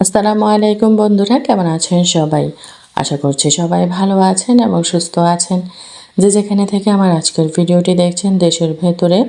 আসসালামু আলাইকুম বন্ধুরা, কেমন আছেন সবাই? আশা করছি সবাই ভালো আছেন এবং সুস্থ আছেন। যে যেখানে থেকে আমার আজকের ভিডিওটি দেখছেন, দেশের ভেতরে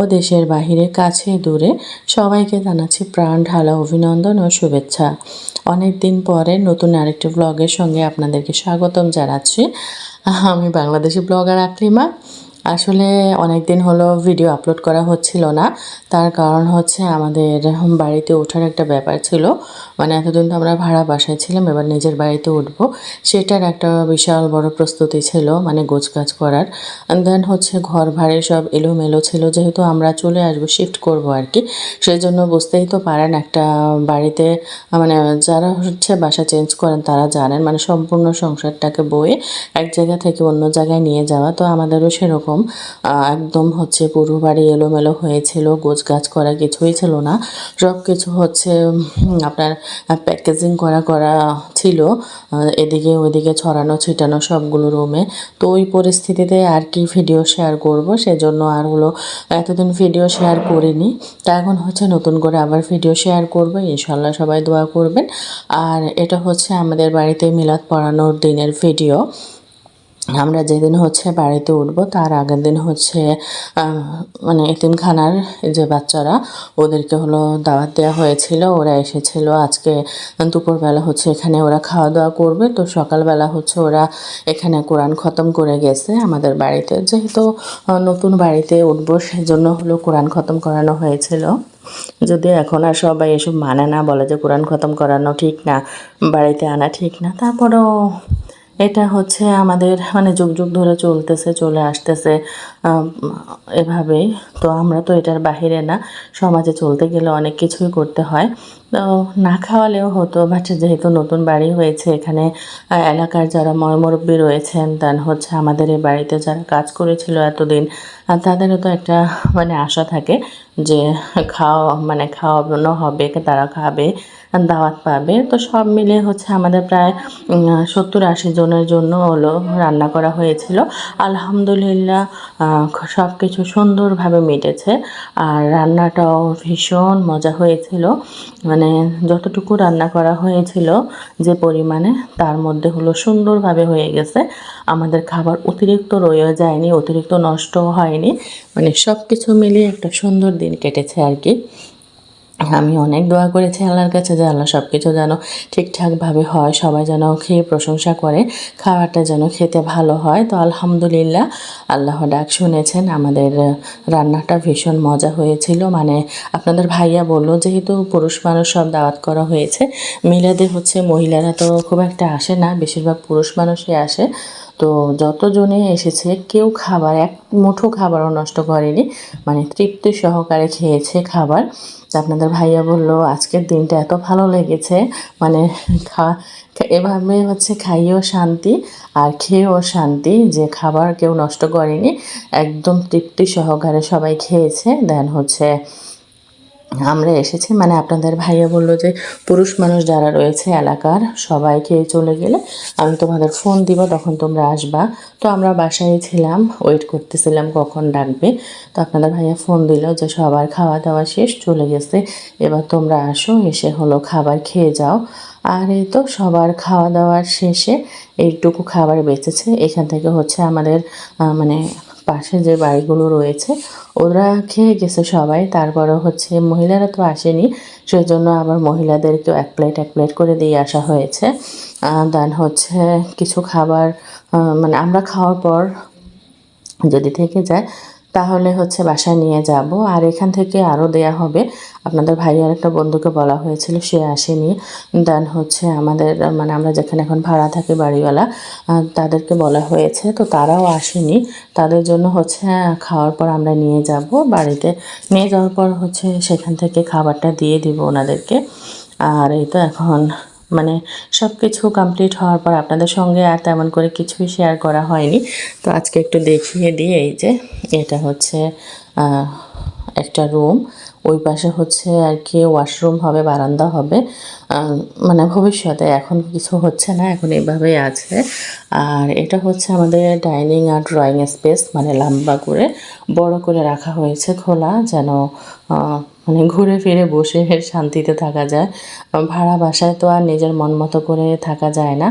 ও দেশের বাহিরে, কাছে দূরে, সবাইকে জানাচ্ছি প্রাণ ঢালা অভিনন্দন ও শুভেচ্ছা। অনেক দিন পরে নতুন আরেকটি ব্লগের সঙ্গে আপনাদেরকে স্বাগতম জানাচ্ছি। আমি বাংলাদেশি ব্লগার আকলিমা আসলে অনেক দিন হলো ভিডিও আপলোড করা হচ্ছিল না। তার কারণ হচ্ছে আমাদের বাড়িতে ওঠার একটা ব্যাপার ছিল। মানে এতদিন তো আমরা ভাড়া বাসায় ছিলাম, এবার নিজের বাড়িতে উঠবো। সেটার একটা বিশাল বড় প্রস্তুতি ছিল মানে গোছগাছ করার। দেন হচ্ছে ঘর ভাড়ে সব এলোমেলো ছিল, যেহেতু আমরা চলে আসব শিফট করব আর কি। সেই জন্য বুঝতেই তো পারেন একটা বাড়িতে মানে যারা হচ্ছে বাসা চেঞ্জ করেন, তারা জানেন মানে সম্পূর্ণ সংসারটাকে বয়ে এক জায়গা থেকে অন্য জায়গায় নিয়ে যাওয়া। তো আমাদেরও সেরকম একদম হচ্ছে পুরো বাড়ি এলোমেলো হয়েছিল গোছ গাছ করা কিছুই ছিল না। সব কিছু হচ্ছে আপনার প্যাকেজিং করা করা ছিল। এদিকে ওইদিকে ছড়ানো ছিটানো সবগুলো রুমে তো ওই পরিস্থিতিতে আর কি ভিডিও শেয়ার করব, সেজন্য আর হলো এতদিন ভিডিও শেয়ার করিনি। তা এখন হচ্ছে নতুন করে আবার ভিডিও শেয়ার করব ইনশাল্লাহ সবাই দোয়া করবেন। আর এটা হচ্ছে আমাদের বাড়িতে মিলাদ পড়ানোর দিনের ভিডিও আমরা যেদিন হচ্ছে বাড়িতে উঠব, তার আগের দিন হচ্ছে মানে এতিমখানার যে বাচ্চারা, ওদেরকে হলো দাওয়াত দেওয়া হয়েছিল, ওরা এসেছিল আজকে দুপুরবেলা হচ্ছে এখানে ওরা খাওয়া দাওয়া করবে। তো সকালবেলা হচ্ছে ওরা এখানে কোরআন খতম করে গেছে আমাদের বাড়িতে। যেহেতু নতুন বাড়িতে উঠবো, সেজন্য হলো কোরআন খতম করানো হয়েছিল। যদি এখন আর সবাই এসব মানে না, বলে যে কোরআন খতম করানো ঠিক না, বাড়িতে আনা ঠিক না, তারপরেও এটা হচ্ছে আমাদের মানে যুগ যুগ ধরে চলতেছে, চলে আসতেছে এভাবেই। তো আমরা তো এটার বাহিরে না, সমাজে চলতে গেলে অনেক কিছুই করতে হয়। তো না খাওয়ালেও হতো বাট যেহেতু নতুন বাড়ি হয়েছে, এখানে এলাকার যারা ময়মুরব্বী রয়েছেন দেন হচ্ছে আমাদের এই বাড়িতে যারা কাজ করেছিল এতদিন তাদেরও তো একটা মানে আশা থাকে যে খাওয়া মানে খাওয়ানো হবে, তারা খাবে। দাওয়াত পাবে। তো সব মিলে হচ্ছে আমাদের প্রায় সত্তর আশি জনের জন্য হলো রান্না করা হয়েছিল। আলহামদুলিল্লাহ সব কিছু সুন্দরভাবে মিটেছে। আর রান্নাটাও ভীষণ মজা হয়েছিল। মানে যতটুকু রান্না করা হয়েছিল যে পরিমাণে, তার মধ্যে হলো সুন্দরভাবে হয়ে গেছে। আমাদের খাবার অতিরিক্ত রয়েও যায়নি, অতিরিক্ত নষ্টও হয়নি। মানে সব কিছু মিলিয়ে একটা সুন্দর দিন কেটেছে আর কি। আমি অনেক দোয়া করেছি, আল্লাহর কাছে যে আল্লাহ সব কিছু যেন ঠিকঠাকভাবে হয়, সবাই যেন খেয়ে প্রশংসা করে খাবারটা যেন খেতে ভালো হয়। তো আলহামদুলিল্লাহ, আল্লাহ ডাক শুনেছেন, আমাদের রান্নাটা ভীষণ মজা হয়েছিল। মানে আপনাদের ভাইয়া বলল, যেহেতু পুরুষ মানুষ সব দাওয়াত করা হয়েছে, মিলাদে হচ্ছে মহিলারা তো খুব একটা আসে না, বেশিরভাগ পুরুষ মানুষই আসে। তো যতজনে এসেছে, কেউ খাবার, এক মুঠো খাবারও নষ্ট করেনি। মানে তৃপ্তি সহকারে খেয়েছে খাবার। আপনাদের ভাইয়া বলল, আজকের দিনটা এত ভালো লেগেছে। মানে খা, এভাবে হচ্ছে খাইয়েও শান্তি আর খেয়েও শান্তি যে খাবার কেউ নষ্ট করেনি। একদম তৃপ্তি সহকারে সবাই খেয়েছে। দেন হচ্ছে আমরা এসেছি মানে আপনাদের ভাইয়া বলল যে পুরুষ মানুষ যারা রয়েছে এলাকার সবাই খেয়ে চলে গেলে আমি তোমাদের ফোন দিব, তখন তোমরা আসবা। তো আমরা বাসায় ছিলাম ওয়েট করতেছিলাম কখন ডাকবে। তো আপনাদের ভাইয়া ফোন দিল যে সবার খাওয়া দাওয়া শেষ, চলে গেছে। এবার তোমরা আসো, এসে হলো খাবার খেয়ে যাও। আর এই তো সবার খাওয়া দাওয়ার শেষে এইটুকু খাবার বেঁচেছে। এখান থেকে হচ্ছে আমাদের মানে পাশে যে বাড়িগুলো রয়েছে, ওরা খেয়ে গেছে সবাই। তারপরে হচ্ছে মহিলারা তো আসেনি সেই জন্য আবার মহিলাদেরকেও এক প্লেট এক প্লেট করে দিয়ে আসা হয়েছে। দেন হচ্ছে কিছু খাবার মানে আমরা খাওয়ার পর যদি থেকে যায় তাহলে হচ্ছে বাসায় নিয়ে যাব। আর এখান থেকে আরও দেয়া হবে। আপনাদের ভাইয়ার একটা বন্ধুকে বলা হয়েছিল, সে আসেনি। দেন হচ্ছে আমাদের মানে আমরা যেখানে এখন ভাড়া থাকি বাড়িওয়ালা তাদেরকে বলা হয়েছে। তো তারাও আসেনি। তাদের জন্য হচ্ছে খাওয়ার পর আমরা নিয়ে যাব। বাড়িতে নিয়ে যাওয়ার পর হচ্ছে সেখান থেকে খাবারটা দিয়ে দিব ওনাদেরকে। আর এই তো এখন মানে সব কিছু কমপ্লিট হওয়ার পর আপনাদের সঙ্গে আর তেমন করে কিছুই শেয়ার করা হয়নি। তো আজকে একটু দেখিয়ে দিয়ে এই যে, এটা হচ্ছে একটা রুম ওই পাশে হচ্ছে আর কি ওয়াশরুম হবে, বারান্দা হবে। মানে ভবিষ্যতে এখন কিছু হচ্ছে না, এখন এভাবেই আছে। আর এটা হচ্ছে আমাদের ডাইনিং আর ড্রয়িং স্পেস মানে লম্বা করে, বড় করে রাখা হয়েছে খোলা, যেন মানে ঘুরে ফিরে বসে শান্তিতে থাকা যায়। ভাড়া বাসায় তো আর নিজের মন মতো করে থাকা যায় না।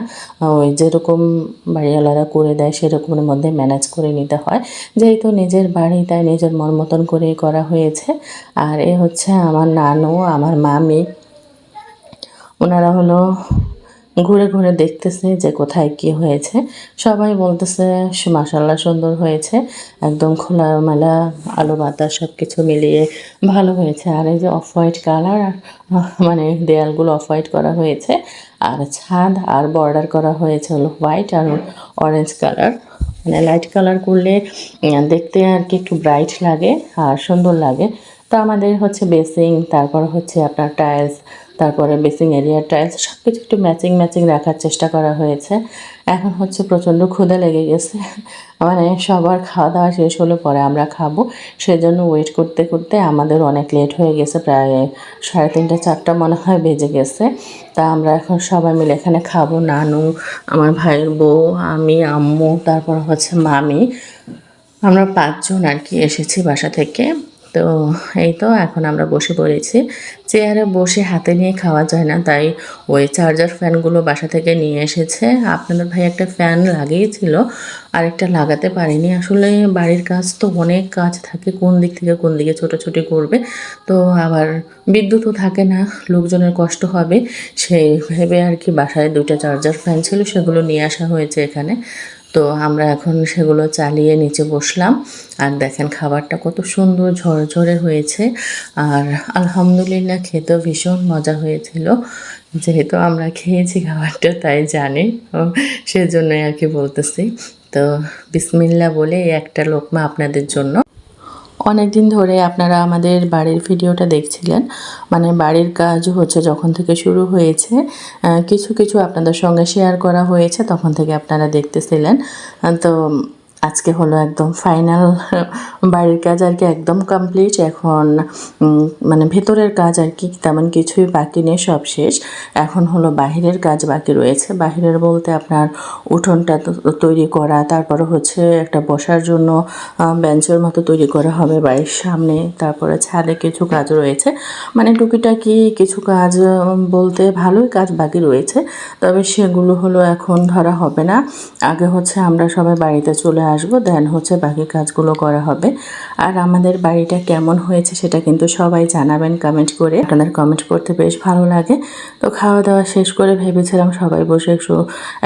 ওই যেরকম বাড়িওয়ালারা করে দেয়, সেরকমের মধ্যে ম্যানেজ করে নিতে হয়। যেহেতু নিজের বাড়ি, তাই নিজের মন মতন করে করা হয়েছে। আর এ হচ্ছে আমার নানু, আমার মামি। ওনারা হলো ঘুরে ঘুরে দেখতেছে যে কোথায় কি হয়েছে। সবাই বলতেছে মাসাল্লাহ সুন্দর হয়েছে। একদম খোলামেলা, আলো বাতাস সব কিছু মিলিয়ে ভালো হয়েছে। আর এই যে অফ হোয়াইট কালার মানে দেয়ালগুলো অফ হোয়াইট করা হয়েছে, আর ছাদ আর বর্ডার করা হয়েছে হলো হোয়াইট আর অরেঞ্জ কালার মানে লাইট কালার করলে দেখতে আর কি একটু ব্রাইট লাগে আর সুন্দর লাগে। তো আমাদের হচ্ছে বেসিং তারপর হচ্ছে আপনার টাইলস তারপরে বেসিং এরিয়ার টাইলস সব কিছু একটু ম্যাচিং ম্যাচিং রাখার চেষ্টা করা হয়েছে। এখন হচ্ছে প্রচণ্ড ক্ষুদে লেগে গেছে। মানে সবার খাওয়া দাওয়া শেষ হলে পরে আমরা খাব। সেজন্য ওয়েট করতে করতে আমাদের অনেক লেট হয়ে গেছে, প্রায় সাড়ে তিনটা, চারটা মনে হয় বেজে গেছে। তা আমরা এখন সবাই মিলে এখানে খাব। নানু, আমার ভাইয়ের বউ, আমি, আম্মু, তারপর হচ্ছে মামি। আমরা পাঁচজন আর কি এসেছি বাসা থেকে। তো এই তো এখন আমরা বসে পড়েছি। চেয়ারে বসে হাতে নিয়ে খাওয়া যায় না, তাই ওই চার্জার ফ্যানগুলো বাসা থেকে নিয়ে এসেছে। আপনাদের ভাই একটা ফ্যান লাগিয়েছিল, আরেকটা লাগাতে পারিনি। আসলে বাড়ির কাজ তো অনেক কাজ থাকে, কোন দিক থেকে কোন দিকে ছোটাছুটি করবে। তো আবার বিদ্যুৎও থাকে না, লোকজনের কষ্ট হবে। সেই ভেবে আর কি বাসায় দুইটা চার্জার ফ্যান ছিল, সেগুলো নিয়ে আসা হয়েছে এখানে। তো আমরা এখন সেগুলো চালিয়ে নিচে বসলাম। আর দেখেন খাবারটা কত সুন্দর ঝরঝরে হয়েছে। আর আলহামদুলিল্লাহ খেতেও ভীষণ মজা হয়েছিল। যেহেতু আমরা খেয়েছি খাবারটা, তাই জানি। সেজন্যই আর কি বলতেছি। তো বিসমিল্লা বলে একটা লোকমা আপনাদের জন্য অনেক দিন ধরে আপনারা আমাদের বাড়ির ভিডিওটা দেখছিলেন। মানে বাড়ির কাজ হচ্ছে যখন থেকে শুরু হয়েছে কিছু কিছু আপনাদের সঙ্গে শেয়ার করা হয়েছে, তখন থেকে আপনারা দেখতেছিলেন। তো আজকে হলো একদম ফাইনাল বাড়ির কাজ আর কি একদম কমপ্লিট এখন মানে ভেতরের কাজ আর কি তেমন কিছুই বাকি নেই, সব শেষ। এখন হলো বাহিরের কাজ বাকি রয়েছে। বাহিরের বলতে আপনার উঠোনটা তৈরি করা, তারপরে হচ্ছে একটা বসার জন্য বেঞ্চের মতো তৈরি করা হবে বাড়ির সামনে। তারপরে ছাদে কিছু কাজ রয়েছে। মানে টুকিটাকি কিছু কাজ বলতে ভালোই কাজ বাকি রয়েছে। তবে সেগুলো হলো এখন ধরা হবে না। আগে হচ্ছে আমরা সবাই বাড়িতে চলে আসব দেন হচ্ছে বাকি কাজগুলো করা হবে। আর আমাদের বাড়িটা কেমন হয়েছে সেটা কিন্তু সবাই জানাবেন কমেন্ট করে। আপনাদের কমেন্ট করতে বেশ ভালো লাগে। তো খাওয়া দাওয়া শেষ করে ভেবেছিলাম সবাই বসে একটু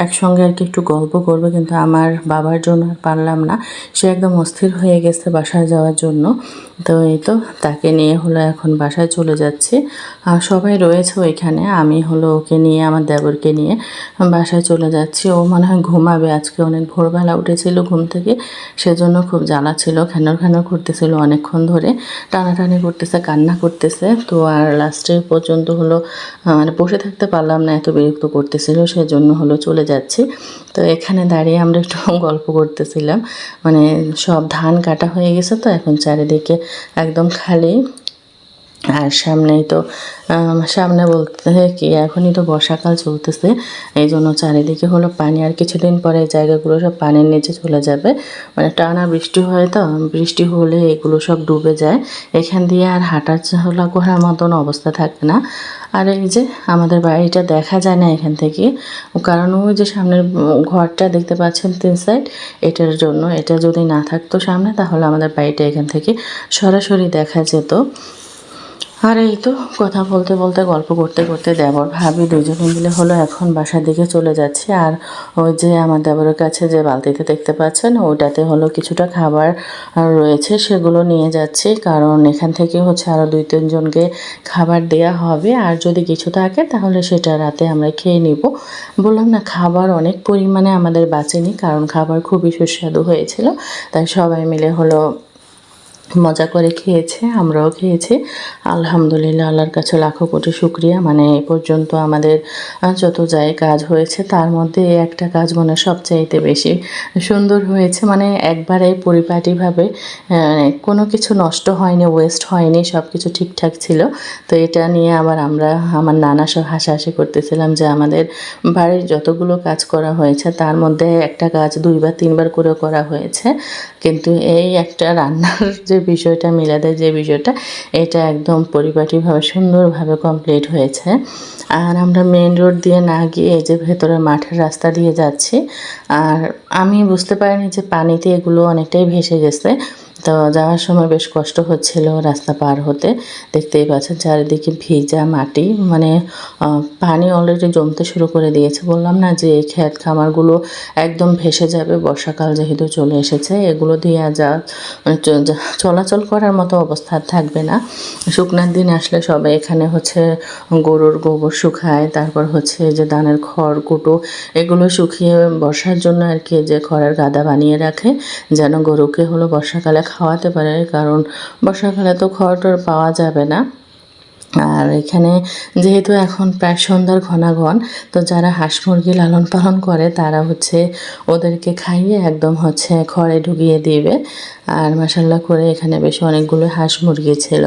একসঙ্গে আর কি একটু গল্প করবে, কিন্তু আমার বাবার জন্য আর পারলাম না। সে একদম অস্থির হয়ে গেছে বাসায় যাওয়ার জন্য। তো এই তো তাকে নিয়ে হলো এখন বাসায় চলে যাচ্ছি। সবাই রয়েছে ওইখানে। আমি হলো ওকে নিয়ে, আমার দেবরকে নিয়ে বাসায় চলে যাচ্ছি। ও মনে হয় ঘুমাবে। আজকে অনেক ভোরবেলা উঠেছিল, ঘুম থেকে সেজন্য খুব জ্বালা ছিল খেনর খেনর করতেছিল অনেকক্ষণ ধরে। টানাটানি করতেছে, কান্না করতেছে। তো আর লাস্টে পর্যন্ত হলো মানে বসে থাকতে পারলাম না, এত বিরক্ত করতেছিল, সেজন্য হলো চলে যাচ্ছি। তো এখানে দাঁড়িয়ে আমরা একটু গল্প করতেছিলাম। মানে সব ধান কাটা হয়ে গেছে তো, এখন চারিদিকে একদম খালি। আর সামনেই তো সামনে বলতে কি, এখনই তো বর্ষাকাল চলতেছে এই জন্য চারিদিকে হলো পানি, আর কিছুদিন পরে জায়গাগুলো সব পানির নিচে চলে যাবে। মানে টানা বৃষ্টি হয় তো, বৃষ্টি হলে এগুলো সব ডুবে যায়। এখান দিয়ে আর হাঁটার চলা করার মতন অবস্থা থাকে না। আর এই যে আমাদের বাড়িটা দেখা যায় না এখান থেকে, কারণ ওই যে সামনের ঘরটা দেখতে পাচ্ছেন তিন সাইড, এটার জন্য। এটা যদি না থাকতো সামনে, তাহলে আমাদের বাড়িটা এখান থেকে সরাসরি দেখা যেত। আর, এই তো কথা বলতে বলতে, গল্প করতে করতে দেবর ভাবি দুজনে মিলে হলো এখন বাসার দিকে চলে যাচ্ছে। আর ওই যে আমার দেবরের কাছে যে বালতিতে দেখতে পাচ্ছেন ওটাতে হলো কিছুটা খাবার রয়েছে, সেগুলো নিয়ে যাচ্ছি। কারণ এখান থেকে হচ্ছে আরও দুই তিনজনকে খাবার দেয়া হবে। আর যদি কিছু থাকে, তাহলে সেটা রাতে আমরা খেয়ে নিব। বললাম, না, খাবার অনেক পরিমাণে আমাদের বাঁচেনি, কারণ খাবার খুবই সুস্বাদু হয়েছিল। তাই সবাই মিলে হলো মজা করে খেয়েছে, আমরাও খেয়েছি। আলহামদুলিল্লাহ, আল্লাহর কাছে লাখো কোটি শুক্রিয়া। মানে এ পর্যন্ত আমাদের যত যাই কাজ হয়েছে, তার মধ্যে একটা কাজ মানে সবচাইতে বেশি সুন্দর হয়েছে। মানে একবারে পরিপাটিভাবে কোনো কিছু নষ্ট হয়নি ওয়েস্ট হয়নি সব কিছু ঠিকঠাক ছিল। তো এটা নিয়ে আবার আমরা, আমার নানা সব হাসাহাসি করতেছিলাম যে আমাদের বাড়ির যতগুলো কাজ করা হয়েছে, তার মধ্যে একটা কাজ দুইবার, তিনবার করে করা হয়েছে। কিন্তু এই একটা রান্নার যে যে বিষয়টা, মিলাদের যে বিষয়টা, এটা একদম পরিপাটিভাবে সুন্দরভাবে কমপ্লিট হয়েছে। আর আমরা মেন রোড দিয়ে না গিয়ে এই যে ভেতরে মাঠের রাস্তা দিয়ে যাচ্ছি, আর আমি বুঝতে পারিনি যে পানিতে এগুলো অনেকটাই ভেসে গেছে। তো যাওয়ার সময় বেশ কষ্ট হচ্ছিল রাস্তা পার হতে। দেখতেই পাচ্ছেন চারিদিকে ভিজা মাটি। মানে পানি অলরেডি জমতে শুরু করে দিয়েছে। বললাম না যে ক্ষেত খামারগুলো একদম ভেসে যাবে, বর্ষাকাল যেহেতু চলে এসেছে। এগুলো দিয়ে যা চলাচল করার মতো অবস্থা থাকবে না। শুকনার দিন আসলে সবাই এখানে হচ্ছে গরুর গোবর শুকায়, তারপর হচ্ছে যে ধানের খড়, কুটো, এগুলো শুকিয়ে বর্ষার জন্য আর কি যে খড়ের গাদা বানিয়ে রাখে, যেন গরুকে হলো বর্ষাকালে খাওয়াতে পারে, কারণ বর্ষাকালে তো খড় টড় পাওয়া যাবে না। আর এখানে যেহেতু এখন প্রায় সন্ধ্যার ঘনাঘন, তো যারা হাঁস মুরগি লালন পালন করে, তারা হচ্ছে ওদেরকে খাইয়ে একদম হচ্ছে খড়ে ঢুকিয়ে দিবে। আর মাসাল্লাহ করে এখানে বেশ অনেকগুলো হাঁস মুরগি ছিল।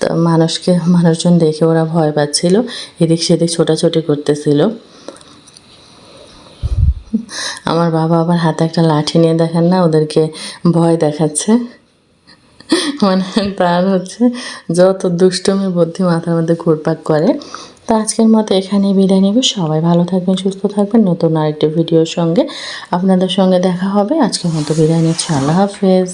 তো মানুষকে, মানুষজন দেখে ওরা ভয় পাচ্ছিল, এদিক সেদিক ছোটাছুটি করতেছিল। আমার বাবা আবার হাতে একটা লাঠি নিয়ে দেখেন না, ওদেরকে ভয় দেখাচ্ছে। তার হচ্ছে যত দুষ্টমি বুদ্ধি মাথার মধ্যে ঘুরপাক করে, তো আজকের মতো এখানেই বিদায় নেব। সবাই ভালো থাকবেন, সুস্থ থাকবেন। নতুন আরেকটি ভিডিওর সঙ্গে আপনাদের সঙ্গে দেখা হবে। আজকের মতো বিদায় নিচ্ছি। আল্লাহ হাফেজ।